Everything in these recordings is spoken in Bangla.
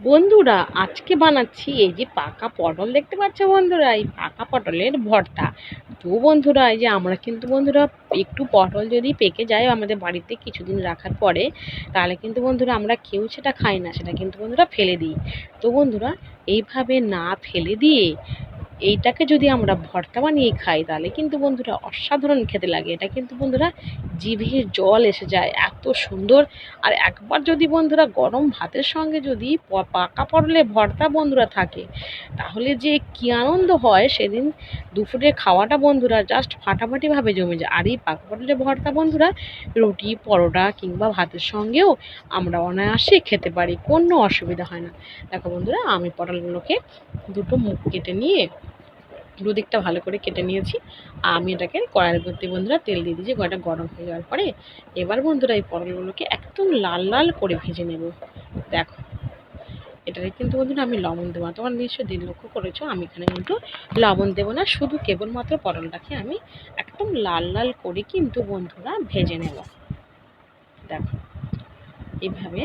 বন্ধুরা, আজকে বানাচ্ছি এই যে পাকা পটল। দেখতে পাচ্ছ বন্ধুরা, এই পাকা পটলের ভর্তা। তো বন্ধুরা, এই যে আমরা কিন্তু বন্ধুরা একটু পটল যদি পেকে যায় আমাদের বাড়িতে কিছুদিন রাখার পরে, তাহলে কিন্তু বন্ধুরা আমরা কেউ সেটা খাই না, সেটা কিন্তু বন্ধুরা ফেলে দিই। তো বন্ধুরা, এইভাবে না ফেলে দিয়ে এইটাকে যদি আমরা ভর্তা বানিয়ে খাই, তাহলে কিন্তু বন্ধুরা অসাধারণ খেতে লাগে। এটা কিন্তু বন্ধুরা জিভে জল এসে যায়, এত সুন্দর। আর একবার যদি বন্ধুরা গরম ভাতের সঙ্গে যদি পাকা পটলে ভর্তা বন্ধুরা থাকে, তাহলে যে কী আনন্দ হয় সেদিন দুপুরে খাওয়াটা বন্ধুরা জাস্ট ফাটাফাটিভাবে জমে যায়। আর এই পাকা পটলের ভর্তা বন্ধুরা রুটি, পরোটা কিংবা ভাতের সঙ্গেও আমরা অনায়াসে খেতে পারি, কোনো অসুবিধা হয় না। দেখো বন্ধুরা, আমি পটলগুলোকে দুটো মুখ কেটে নিয়ে দুদিকটা ভালো করে কেটে নিয়েছি। আর আমি এটাকে কড়াইয়ের মধ্যে বন্ধুরা তেল দিয়ে দিয়েছি কড়াইটা গরম হয়ে যাওয়ার পরে এবার বন্ধুরা এই পটলগুলোকে একদম লাল লাল করে ভেজে নেব। দেখো, এটাতে কিন্তু বন্ধুরা আমি লবণ দেবো না। তোমার নিশ্চয়ই দিন লক্ষ্য করেছ, আমি এখানে কিন্তু লবণ দেবো না। শুধু কেবলমাত্র পটলটাকে আমি একদম লাল লাল করে কিন্তু বন্ধুরা ভেজে নেব। দেখো এইভাবে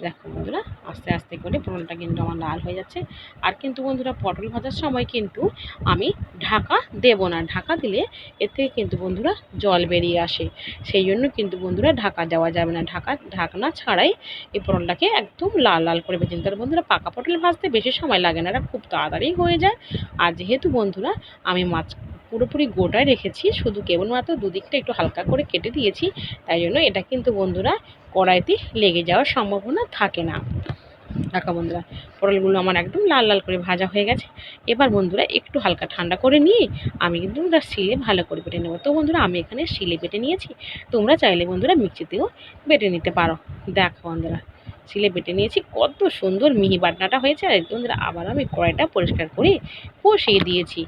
দেখো বন্ধুরা, আস্তে আস্তে করে পটলটা কিন্তু আমার লাল হয়ে যাচ্ছে। আর কিন্তু বন্ধুরা, পটল ভাজার সময় কিন্তু আমি ঢাকা দেব না। ঢাকা দিলে এর থেকে কিন্তু বন্ধুরা জল বেরিয়ে আসে। সেই জন্য কিন্তু বন্ধুরা ঢাকা দেওয়া যাবে না। ঢাকা, ঢাকনা ছাড়াই এই পটলটাকে একদম লাল লাল করে ভেজে নিতে বন্ধুরা, পাকা পটল ভাজতে বেশি সময় লাগে না। এটা খুব তাড়াতাড়ি হয়ে যায়। আর যেহেতু বন্ধুরা, আমি মাছ পুরোপুরি গোটায় রেখেছি, শুধু কেবলমাত্র দুদিকটা একটু হালকা করে কেটে দিয়েছি, তাই জন্য এটা কিন্তু বন্ধুরা কড়াইতে লেগে যাওয়ার সম্ভাবনা থাকে না। দেখো বন্ধুরা, পটলগুলো আমার একদম লাল লাল করে ভাজা হয়ে গেছে। এবার বন্ধুরা একটু হালকা ঠান্ডা করে নিয়ে আমি কিন্তু বন্ধুরা শিলে ভালো করে বেটে নেব। তো বন্ধুরা, আমি এখানে শিলে বেটে নিয়েছি। তোমরা চাইলে বন্ধুরা মিক্সিতেও বেটে নিতে পারো। দেখো বন্ধুরা শিলে বেটে নিয়েছি। কত সুন্দর মিহি বাটনাটা হয়েছে। আর বন্ধুরা আবার আমি কড়াইটা পরিষ্কার করে কষিয়ে দিয়েছি।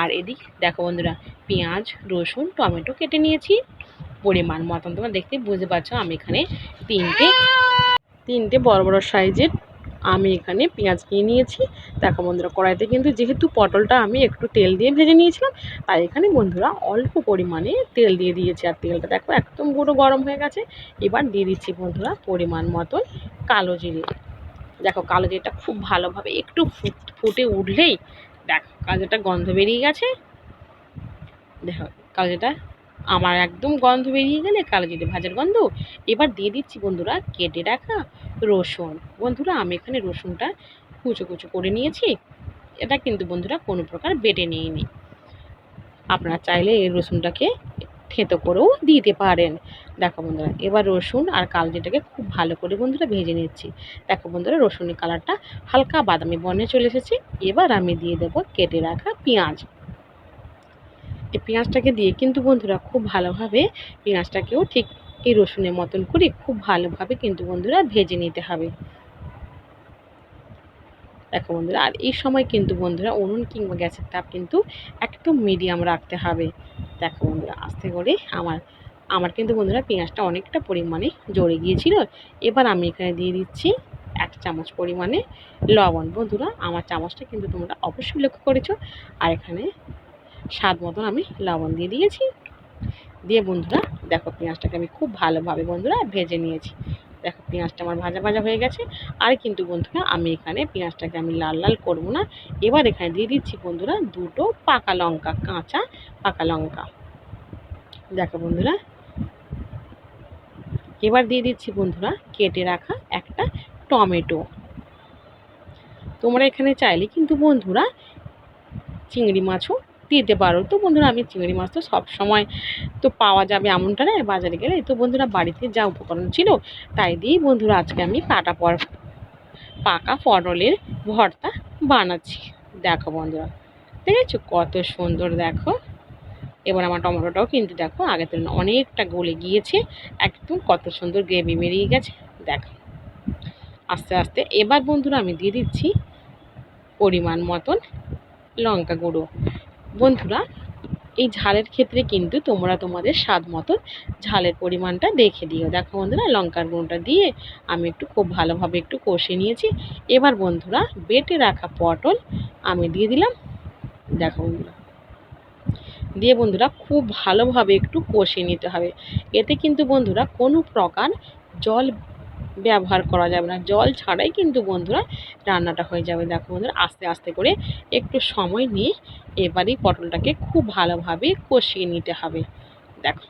আর এদিক দেখো বন্ধুরা, পেঁয়াজ, রসুন, টমেটো কেটে নিয়েছি। পরিমাণ মতন তোমরা দেখতে বুঝতে পারছ, আমি এখানে তিনটে তিনটে বড় বড় সাইজের আমি এখানে পেঁয়াজ নিয়ে নিয়েছি। দেখো বন্ধুরা, কড়াইতে কিন্তু যেহেতু পটলটা আমি একটু তেল দিয়ে ভেজে নিয়েছিলাম, তাই এখানে বন্ধুরা অল্প পরিমাণে তেল দিয়ে দিয়েছি। আর তেলটা দেখো একদম পুরো গরম হয়ে গেছে। এবার দিয়ে দিচ্ছি বন্ধুরা পরিমাণ মতন কালো জিরে। দেখো, কালো জিরেটা খুব ভালোভাবে একটু ফুট- উঠলেই দেখো, কালো জিরেটা গন্ধ বেরিয়ে গেছে। দেখো, কালো জিরেটা আমার একদম গন্ধ বেরিয়ে গেলে কালো জিরে ভাজার গন্ধ। এবার দিয়ে দিচ্ছি বন্ধুরা, কেটে রাখা রসুন। বন্ধুরা, আমি এখানে রসুনটা কুচো কুচো করে নিয়েছি। এটা কিন্তু বন্ধুরা কোনো প্রকার বেটে নিইনি। আপনারা চাইলে এই রসুনটাকে থেতো করেও দিতে পারেন। দেখো বন্ধুরা, এবার রসুন আর কালজিটাকে খুব ভালো করে বন্ধুরা ভেজে নিচ্ছি। দেখো বন্ধুরা, রসুনের কালারটা হালকা বাদামি বর্ণে চলে এসেছে। এবার আমি দিয়ে দেবো কেটে রাখা পেঁয়াজ। এই পেঁয়াজটাকে দিয়ে কিন্তু বন্ধুরা খুব ভালোভাবে পেঁয়াজটাকেও ঠিক এই রসুনের মতন করে খুব ভালোভাবে কিন্তু বন্ধুরা ভেজে নিতে হবে। দেখো বন্ধুরা, আর এই সময় কিন্তু বন্ধুরা উনুন কিংবা গ্যাসের তাপ কিন্তু একদম মিডিয়াম রাখতে হবে। দেখো বন্ধুরা, আস্তে করে আমার আমার কিন্তু বন্ধুরা পেঁয়াজটা অনেকটা পরিমাণে জড়ে গিয়েছিল। এবার আমি এখানে দিয়ে দিচ্ছি এক চামচ পরিমাণে লবণ। বন্ধুরা, আমার চামচটা কিন্তু তোমরা অবশ্যই লক্ষ্য করেছ। আর এখানে স্বাদ মতন আমি লবণ দিয়ে দিয়েছি। দিয়ে বন্ধুরা, দেখো পেঁয়াজটাকে আমি খুব ভালোভাবে বন্ধুরা ভেজে নিয়েছি। দেখো পেঁয়াজটা আমার ভাজা ভাজা হয়ে গেছে। আর কিন্তু বন্ধুরা, আমি এখানে পেঁয়াজটাকে আমি লাল লাল করব না। এবার এখানে দিয়ে দিচ্ছি বন্ধুরা দুটো পাকা লঙ্কা, কাঁচা পাকা লঙ্কা। দেখো বন্ধুরা, এবার দিয়ে দিচ্ছি বন্ধুরা কেটে রাখা একটা টমেটো। তোমরা এখানে চাইলে কিন্তু বন্ধুরা চিংড়ি মাছও দিতে পারো। তো বন্ধুরা, আমি চিংড়ি মাছ তো সব সময় তো পাওয়া যাবে এমনটা নয় বাজারে গেলে। তো বন্ধুরা, বাড়িতে যা উপকরণ ছিল, তাই দিয়েই বন্ধুরা আজকে আমি পাটা পর, পাকা পটলের ভর্তা বানাচ্ছি। দেখো বন্ধুরা, দেখেছ? কত সুন্দর দেখো। এবার আমার টমেটোটাও কিন্তু দেখো, আগের তুলনায় অনেকটা গলে গিয়েছে। একদম কত সুন্দর গ্রেভি বেরিয়ে গেছে। দেখো, আস্তে আস্তে। এবার বন্ধুরা, আমি দিয়ে দিচ্ছি পরিমাণ মতন লঙ্কা গুঁড়ো। বন্ধুরা, এই ঝালের ক্ষেত্রে কিন্তু তোমরা তোমাদের স্বাদ মতো ঝালের পরিমাণটা দেখে দিও। দেখো বন্ধুরা, লঙ্কার গুঁড়োটা দিয়ে আমি একটু খুব ভালোভাবে একটু কষে নিয়েছি। এবার বন্ধুরা, বেটে রাখা পটল আমি দিয়ে দিলাম। দেখো বন্ধুরা, দিয়ে বন্ধুরা খুব ভালোভাবে একটু কষে নিতে হবে। এতে কিন্তু বন্ধুরা কোনো প্রকার জল ব্যবহার করা যাবে না। জল ছাড়াই কিন্তু বন্ধুরা রান্নাটা হয়ে যাবে। দেখো বন্ধুরা, আস্তে আস্তে করে একটু সময় নিয়ে এবারেই পটলটাকে খুব ভালোভাবে কষিয়ে নিতে হবে। দেখো,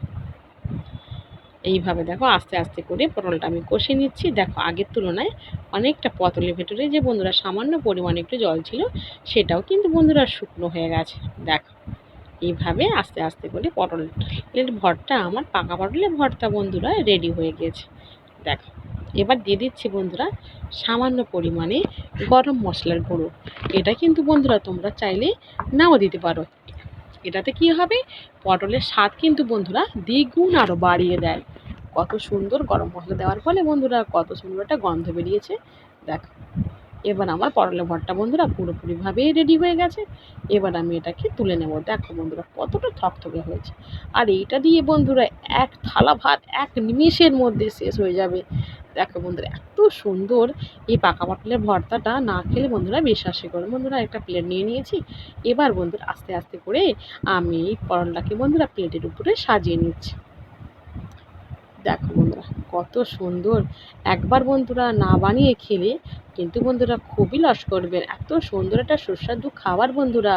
এইভাবে দেখো আস্তে আস্তে করে পটলটা আমি কষে নিচ্ছি। দেখো, আগের তুলনায় অনেকটা পটলের ভেতরে যে বন্ধুরা সামান্য পরিমাণে একটু জল ছিল, সেটাও কিন্তু বন্ধুরা শুকনো হয়ে গেছে। দেখো, এইভাবে আস্তে আস্তে করে পটলের ভরটা আমার পাকা পটলের ভরটা বন্ধুরা রেডি হয়ে গেছে। দেখো এবার দিয়ে দিচ্ছি বন্ধুরা সামান্য পরিমাণে গরম মশলার গুঁড়ো। এটা কিন্তু বন্ধুরা তোমরা চাইলে নাও দিতে পারো। এটাতে কি হবে? পটলের স্বাদ কিন্তু বন্ধুরা দ্বিগুণ আরও বাড়িয়ে দেয়। কত সুন্দর গরম মশলা দেওয়ার ফলে বন্ধুরা কত সুন্দর একটা গন্ধ বেরিয়েছে। দেখো, এবার আমার পটলের ভর্তা বন্ধুরা পুরোপুরিভাবেই রেডি হয়ে গেছে। এবার আমি এটাকে তুলে নেব। দেখো বন্ধুরা কতটা থকথকে হয়েছে। আর এইটা দিয়ে বন্ধুরা এক থালা ভাত এক নিমেষের মধ্যে শেষ হয়ে যাবে। দেখো বন্ধুরা, এত সুন্দর এই পাকা পটলের ভর্তাটা না খেলে বন্ধুরা বিশ্বাসই করো বন্ধুরা একটা প্লেট নিয়ে নিয়েছি। এবার বন্ধুরা আস্তে আস্তে করে আমি পটলটাকে বন্ধুরা প্লেটের উপরে সাজিয়ে নিচ্ছি। দেখো বন্ধুরা, কত সুন্দর। একবার বন্ধুরা না বানিয়ে খেলে কিন্তু বন্ধুরা খুবই লস করবেন এত সুন্দর একটা সুস্বাদু খাবার বন্ধুরা।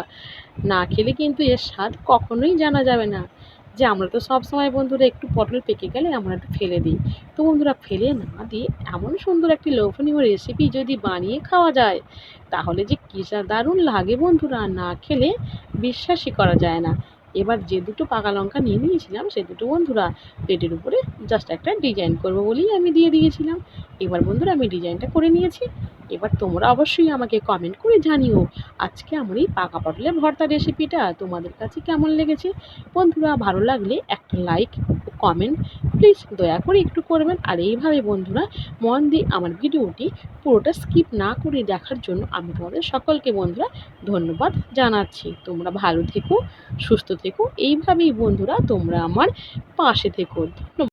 না খেলে কিন্তু এর স্বাদ কখনোই জানা যাবে না। যে আমরা তো সব সময় বন্ধুরা একটু পটল পেকে গেলে আমরা একটু ফেলে দিই। তো বন্ধুরা ফেলে না দিয়ে এমন সুন্দর একটি লোভনীয় রেসিপি যদি বানিয়ে খাওয়া যায়, তাহলে যে কী দারুণ লাগে বন্ধুরা, না খেলে বিশ্বাসই করা যায় না। এবার যে দুটো পাকা লঙ্কা নিয়ে নিয়েছিলাম, সে দুটো বন্ধুরা প্লেটের উপরে জাস্ট একটা ডিজাইন করব বলেই আমি দিয়ে দিয়েছিলাম। এবার বন্ধুরা, আমি ডিজাইনটা করে নিয়েছি। এবার তোমরা অবশ্যই আমাকে কমেন্ট করে জানিও আজকে আমার এই পাকা পটলের ভর্তা রেসিপিটা তোমাদের কাছে কেমন লেগেছে। বন্ধুরা, ভালো লাগলে একটা লাইক কমেন্ট প্লিজ দয়া করে একটু করবেন। আর এইভাবে বন্ধুরা, মন দিয়ে আমার ভিডিওটি পুরোটা স্কিপ না করে দেখার জন্য আমি তোমাদের সকলকে বন্ধুরা ধন্যবাদ জানাচ্ছি। তোমরা ভালো থেকো, সুস্থ থেকো। এইভাবেই বন্ধুরা তোমরা আমার পাশে থেকো।